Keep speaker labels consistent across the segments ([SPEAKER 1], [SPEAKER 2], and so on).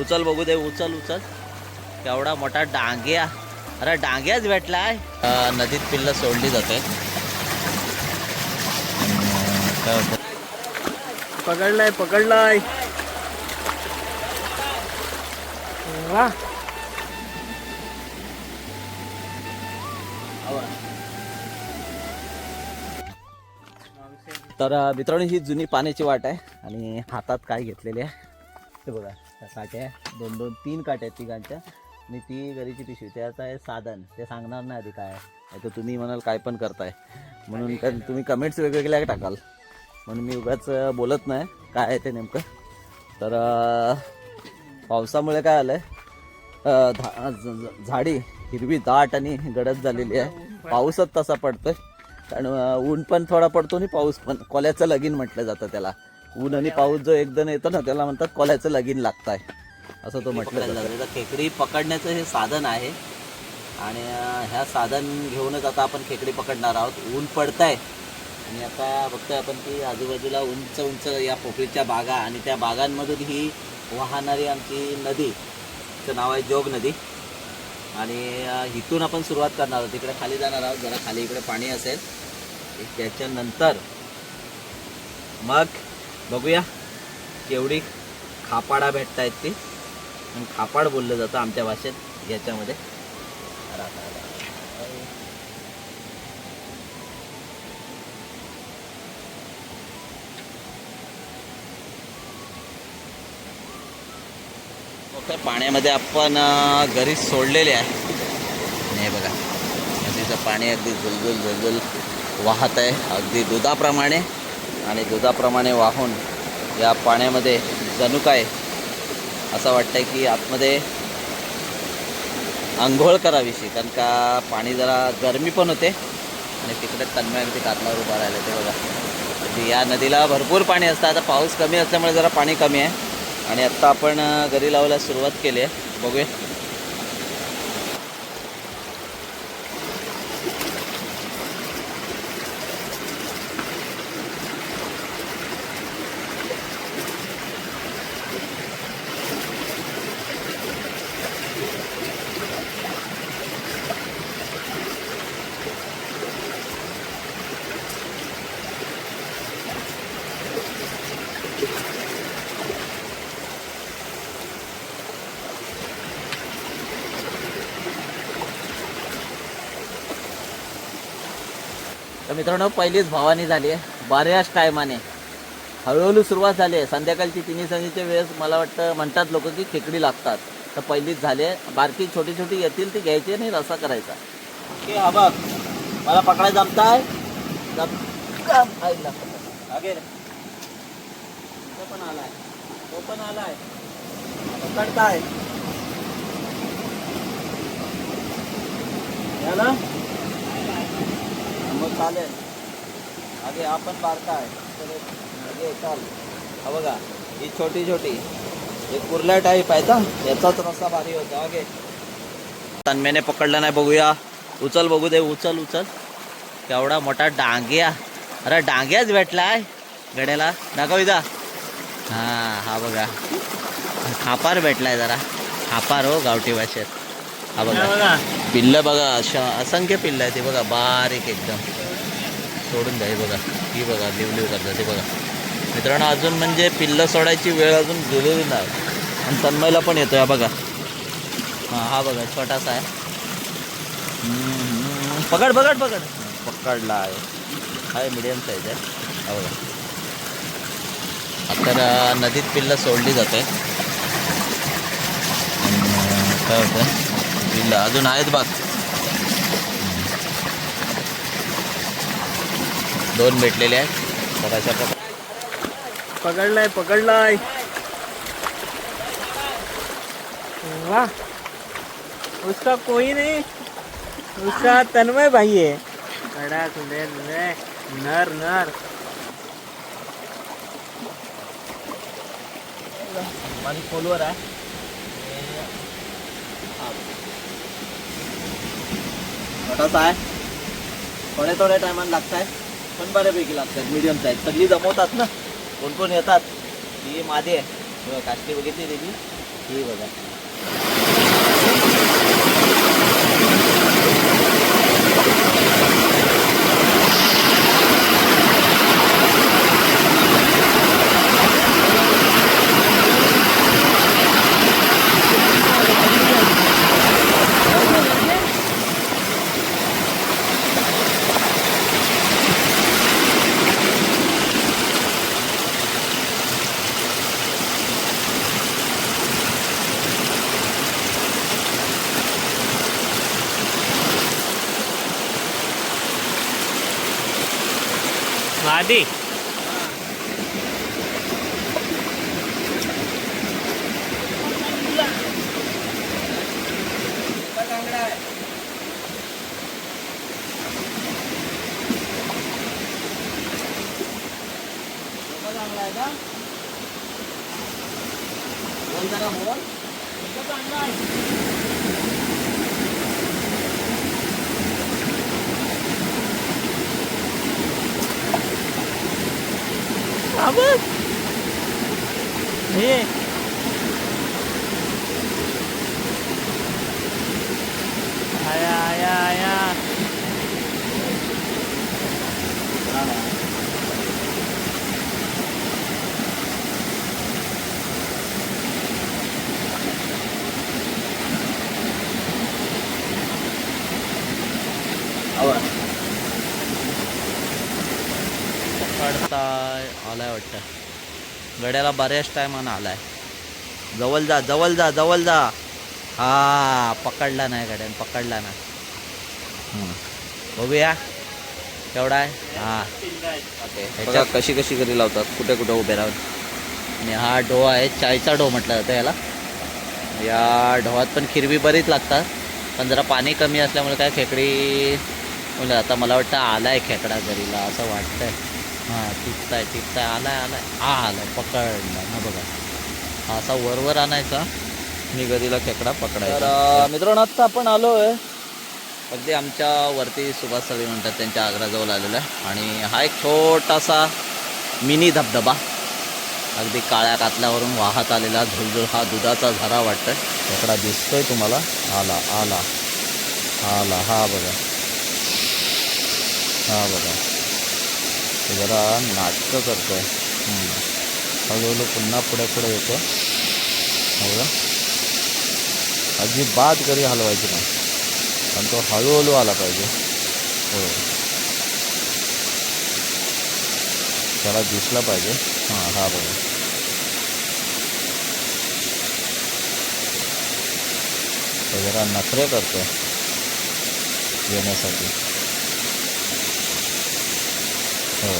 [SPEAKER 1] उचल बघू दे उचल उचल. केवढा मोठा डांग्या. अरे डांग्याच भेटलाय. नदीत पिल्ल सोडली जाते.
[SPEAKER 2] पकडलाय पकडलाय. वा.
[SPEAKER 1] तर मित्रांनो ही जुनी पाण्याची वाट आहे आणि हातात काय घेतलेली आहे ते बघा. त्या काट्या. दोन दोन तीन काट्या आहेत तिघांच्या. आणि ती गरीची पिशवी त्याचं आहे साधन. ते सांगणार नाही आधी काय. तर तुम्ही म्हणाल काय पण करताय. म्हणून काय तुम्ही कमेंट्स वेगवेगळ्या टाकाल. म्हणून मी उगाच बोलत नाही. काय आहे ते नेमकं? तर पावसामुळे काय आलं आहे झाडी हिरवी दाट आणि गडद झालेली आहे. पाऊसच तसा पडतोय. कारण ऊन पण थोडा पडतो आणि पाऊस पण. कोल्याचं लगीन म्हटलं जातं त्याला. ऊन आणि पाऊस जो एकदम येतो ना त्याला म्हणतात कोल्याचं लगीन लागताय. असं तो म्हटलं जातं. खेकडी पकडण्याचं हे साधन आहे. आणि ह्या साधन घेऊनच आता आपण खेकडी पकडणार आहोत. ऊन पडतंय. आणि आता बघतोय आपण की आजूबाजूला उंच उंच या पोखरीच्या बागा आणि त्या बागांमधून ही वाहणारी आमची नदी तिचं नाव आहे जोग नदी. आणि इथून आपण सुरुवात करणार आहोत. तिकडे खाली जाणार आहोत. जरा खाली इकडे पाणी असेल. त्याच्यानंतर मग बघूया केवढी खापाडा भेटतायत ती. आणि खापाड बोललं जातं आमच्या भाषेत याच्यामध्ये. ओके पाण्यामध्ये आपण घरी सोडलेले आहे. आणि बघा नदीचं पाणी अगदी झुलझुल झुलझुल वाहत आहे. अगदी दुधाप्रमाणे. आणि दुधाप्रमाणे वाहून या पाण्यामध्ये जणू काय असं वाटतंय की आतमध्ये आंघोळ करावीशी कारण का पाणी जरा गरमी पण होते. आणि तिकडे तन्मय अगदी कातलावर उभा राहिलं ते बघा. म्हणजे या नदीला भरपूर पाणी असतं. आता पाऊस कमी असल्यामुळे जरा पाणी कमी आहे. आणि आत्ता आपण घरी लावायला सुरुवात केली आहे. बघूया. मित्रांनो पहिलीच भवानी झाली आहे. बऱ्याच टायमाने. हळूहळू सुरुवात झाली आहे. संध्याकाळची तिन्ही संजीच्या वेळेस मला वाटतं म्हणतात लोक की खेकडी लागतात. तर पहिलीच झाली आहे. बारकी छोटी छोटी येतील ती घ्यायची आणि रसा करायचा. की हा बघ. मला पकडायला जमताय? रे. तो पण आलाय. तो पण आलाय. पकडताय. याला. चालेल. अगे आपण बारका आहे. तर आगे चाल. हा बघा ही छोटी छोटी एक कुर्ला टाईप आहे ना याचाच रस्ता भारी होता. अगे तन्मेने पकडला नाही बघूया. उचल बघू दे उचल उचल. केवढा मोठा डांग्या. अरे डांग्याच भेटलाय गड्याला दाखव इथं. हा हा बघा. खापार भेटलाय जरा. खापार हो गावठी भाषेत. हा बघा. पिल्ल बघा अशा असंख्य पिल्ल आहे ते बघा बारीक एकदम. सोडून द्या हे बघा. ही बघा लिव लिव करतात ते बघा. मित्रांनो अजून म्हणजे पिल्ल सोडायची वेळ अजून गेलेली नाही. आणि तन्मयला पण येतो हा बघा. हां हा बघा छोटासा आहे. पकड पकड पकड. पकडला आहे. आहे मिडियम साईज आहे. हा बघा. आता अ, नदीत पिल्ल सोडली जाते. काय होतं? पिल्ल अजून आहेत बाग दोन भेटलेले आहेत तर अशा प्रकारे
[SPEAKER 2] पकडलाय पकडलाय वाह उसका कोई नहीं उसका तन्मय भाई है सुंदर है नर नर
[SPEAKER 1] माझी खोलवर आहे छोटासा आहे. थोड्या थोड्या टायमाला लागत आहे पण बऱ्यापैकी लागतात मिडियम साईज सगळी जमवतात ना? कोण कोण येतात? ही मादी आहे. बघा, काष्टी बघितली त्याची ही बघा.
[SPEAKER 2] आधी
[SPEAKER 1] चांगला आहे का बोल जरा बोल
[SPEAKER 2] हा बघ हे आया आया आया
[SPEAKER 1] आवड
[SPEAKER 2] पकडताय
[SPEAKER 1] आलाय वाटतं गड्याला बऱ्याच टायमानं आलाय. जवळ जा जवळ जा जवळ जा. हा पकडला नाही गड्यान पकडला ना हम्म. बघूया. केवढा आहे? हा. ह्याच्यात कशी कशी करी लावतात. कुठे कुठे उभे राहून. आणि हा ढो आहे चायचा ढो म्हटलं जातं याला. या ढोवात पण खिरवी बरीच लागतात. पण जरा पाणी कमी असल्यामुळे काय खेकडी म्हणजे आता मला वाटतं आलाय खेकडा घरीला असं वाटतंय. हां टिपताय टिपताय आलाय आलाय. हा आलाय. पकडला. ना बघा. हा असा वरवर आणायचा. मी गदीला खेकडा पकडायचा. मित्रांनो आता आपण आलो आहे अगदी आमच्या वरती सुभाष सळी म्हणतात त्यांच्या आग्राजवळ आलेलं आहे. आणि हा एक छोटासा मिनी धबधबा. अगदी काळ्या कातल्यावरून वाहत आलेला झुलझुल हा दुधाचा झरा वाटतोय. खेकडा दिसतोय तुम्हाला. आला आला. आला. हा बघा. हा बघा. जरा नाटकं करतोय. हम्म. हळूहळू पुन्हा पुढे पुढे येतो हो बघा अजिबात घरी हलवायची नाही. पण तो हळूहळू आला हो. त्याला दिसला पाहिजे. हाँ, हा बघा. तो जरा नखरे करतो येण्यासाठी. हो.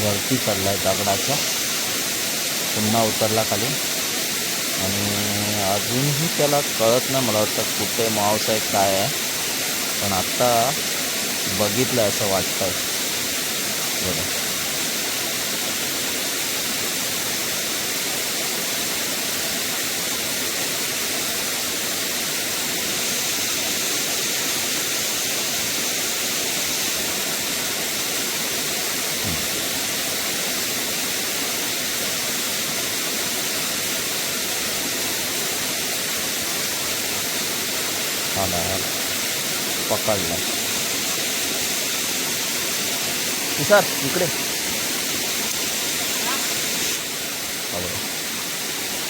[SPEAKER 1] वरती आहे दगडाचा पुन्हा उतरला खाली. आणि अजूनही त्याला कळत नाही मला वाटतं कुठे मांस आहे काय आहे. पण आत्ता बघितलं असं वाटतं बघा आला आला पकडला. सर इकडे.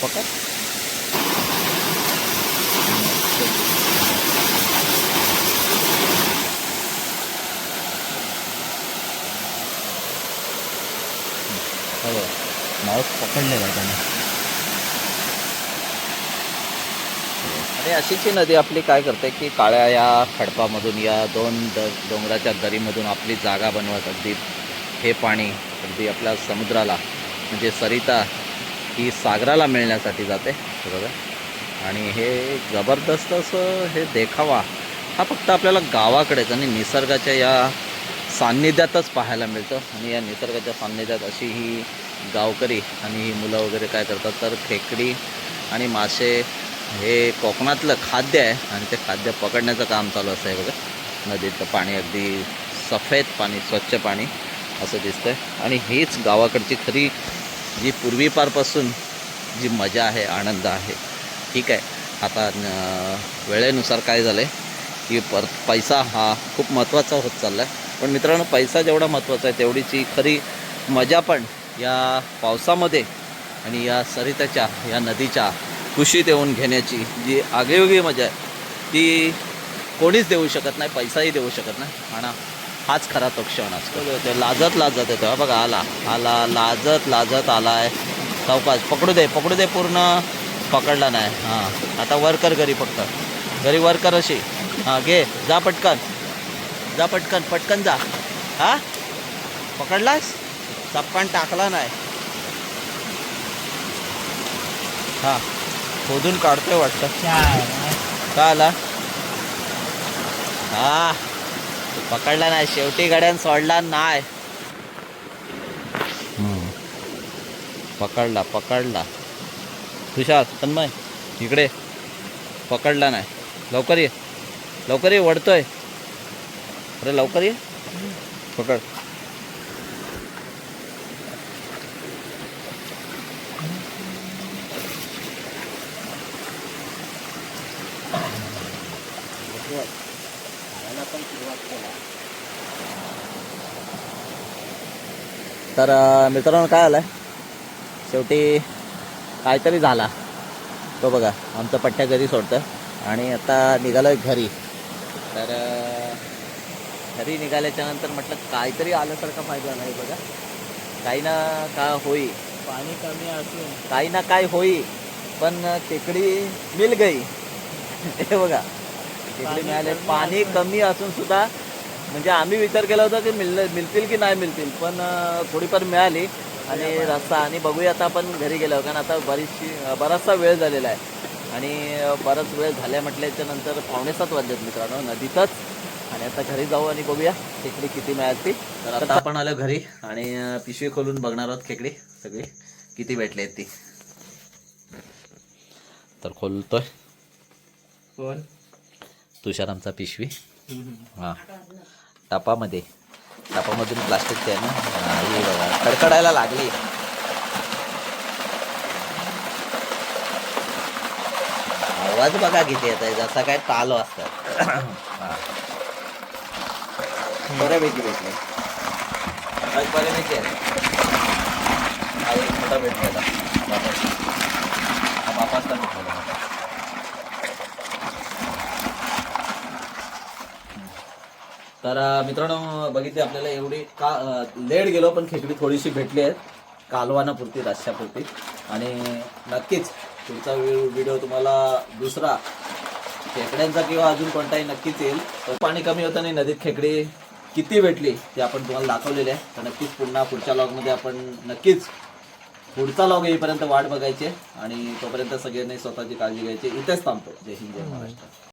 [SPEAKER 1] पकड. हा माऊस पकडलेला आहे त्याने. आणि अशीच ही नदी आपली काय करते की काळ्या या खडपामधून या दोन द डोंगराच्या दरीमधून आपली जागा बनवत अगदी हे पाणी अगदी आपल्या समुद्राला म्हणजे सरिता ही सागराला मिळण्यासाठी जाते बरोबर बघा. आणि हे जबरदस्त असं हे देखावा. हा फक्त आपल्याला गावाकडेच आणि निसर्गाच्या या सान्निध्यातच पाहायला मिळतं. आणि या निसर्गाच्या सान्निध्यात अशी ही गावकरी आणि ही मुलं वगैरे काय करतात तर खेकडी आणि मासे हे कोकणातलं खाद्य आहे आणि ते खाद्य पकडण्याचं काम चालू असतं आहे बघा. नदीतलं पाणी अगदी सफेद पाणी स्वच्छ पाणी असं दिसतंय. आणि हीच गावाकडची खरी जी पूर्वीपारपासून जी मजा आहे आनंद आहे ठीक आहे. आता वेळेनुसार काय झालं आहे की पर पैसा हा खूप महत्त्वाचा होत चालला आहे पण मित्रांनो पैसा जेवढा महत्त्वाचा आहे तेवढीची खरी मजा पण या पावसामध्ये आणि या सरिताच्या या नदीच्या खुशी देऊन घेण्याची जी आगळीवेगळी मजा आहे ती कोणीच देऊ शकत नाही पैसाही देऊ शकत नाही. आणि हाच खरा तो क्षण असतो. ते लाजत लाजत येतो. हा बघा आला. आला लाजत लाजत आला आहे सावकाश पकडू दे पकडू दे पूर्ण. पकडला नाही. हां. आता वर्कर घरी फक्त. घरी वर्कर अशी. हां घे. जा पटकन. जा पटकन. पटकन जा. हा? पकडलास? चपकान टाकला नाही. हां. खोदून काढतोय वाटतं. का आला हा. पकडला नाही. शेवटी गड्यान सोडला नाही. पकडला पकडला. तुषार तन्मय इकडे. पकडला नाही. लवकर ये. लवकर ये वडतोय अरे लवकर ये. पकड. तर अं, मित्रांनो काय आलं शेवटी काहीतरी झाला. तो बघा आमचं पट्ट्या घरी सोडतं आणि आता निघालो घरी. तर घरी निघाल्याच्या नंतर म्हटलं काहीतरी आल्यासारखा फायदा नाही बघा. काही ना का होई.
[SPEAKER 2] पाणी कमी असून.
[SPEAKER 1] काही ना काय होई. पण खेकडी मिल गई. हे बघा.
[SPEAKER 2] पाणी
[SPEAKER 1] मिळाले.
[SPEAKER 2] कमी
[SPEAKER 1] पाणी
[SPEAKER 2] असून-
[SPEAKER 1] कमी असून सुद्धा म्हणजे आम्ही विचार केला होता की मिळ मिळतील की नाही मिळतील पण थोडीफार मिळाली आणि रस्ता. आणि बघूया आता आपण घरी गेलो कारण आता बरीचशी बराचसा वेळ झालेला आहे. आणि बराच वेळ झाल्या म्हटल्याच्या नंतर पावणेसात वाजलेत मित्रांनो नदीतच. आणि आता घरी जाऊ आणि बघूया खेकडी किती मिळाली तर आता आपण आलो घरी आणि पिशवी खोलून बघणार आहोत खेकडी. सगळी किती भेटली आहेत ती. तर खोलतोय.
[SPEAKER 2] कोण
[SPEAKER 1] तुषार आमचा पिशवी. हां. टापामध्ये टापामधून प्लास्टिकचे आहे ना हां, बघा कडकडायला लागली. आवाज बघा किती येत आहे जसा काय तालो असतात. बऱ्यापैकी भेटले. आज बऱ्यापैकी आहे हा एक मोठा भेटलेला बापास हा बापासला भेटलेला मोठा. तर मित्रांनो बघितले आपल्याला एवढी का लेट गेलो पण खेकडी थोडीशी भेटली आहेत कालवानापुरती रश्यापुरती आणि नक्कीच पुढचा व्हिडिओ तुम्हाला दुसरा खेकड्यांचा किंवा अजून कोणताही नक्कीच येईल. तर पाणी कमी होतं नदीत खेकडी किती भेटली ते आपण तुम्हाला दाखवलेले आहे. तर नक्कीच पुन्हा पुढच्या लॉगमध्ये आपण नक्कीच पुढचा लॉग येईपर्यंत वाट बघायची आणि तोपर्यंत सगळ्यांनी स्वतःची काळजी घ्यायची. इथेच थांबतो. जय हिंद जय महाराष्ट्र.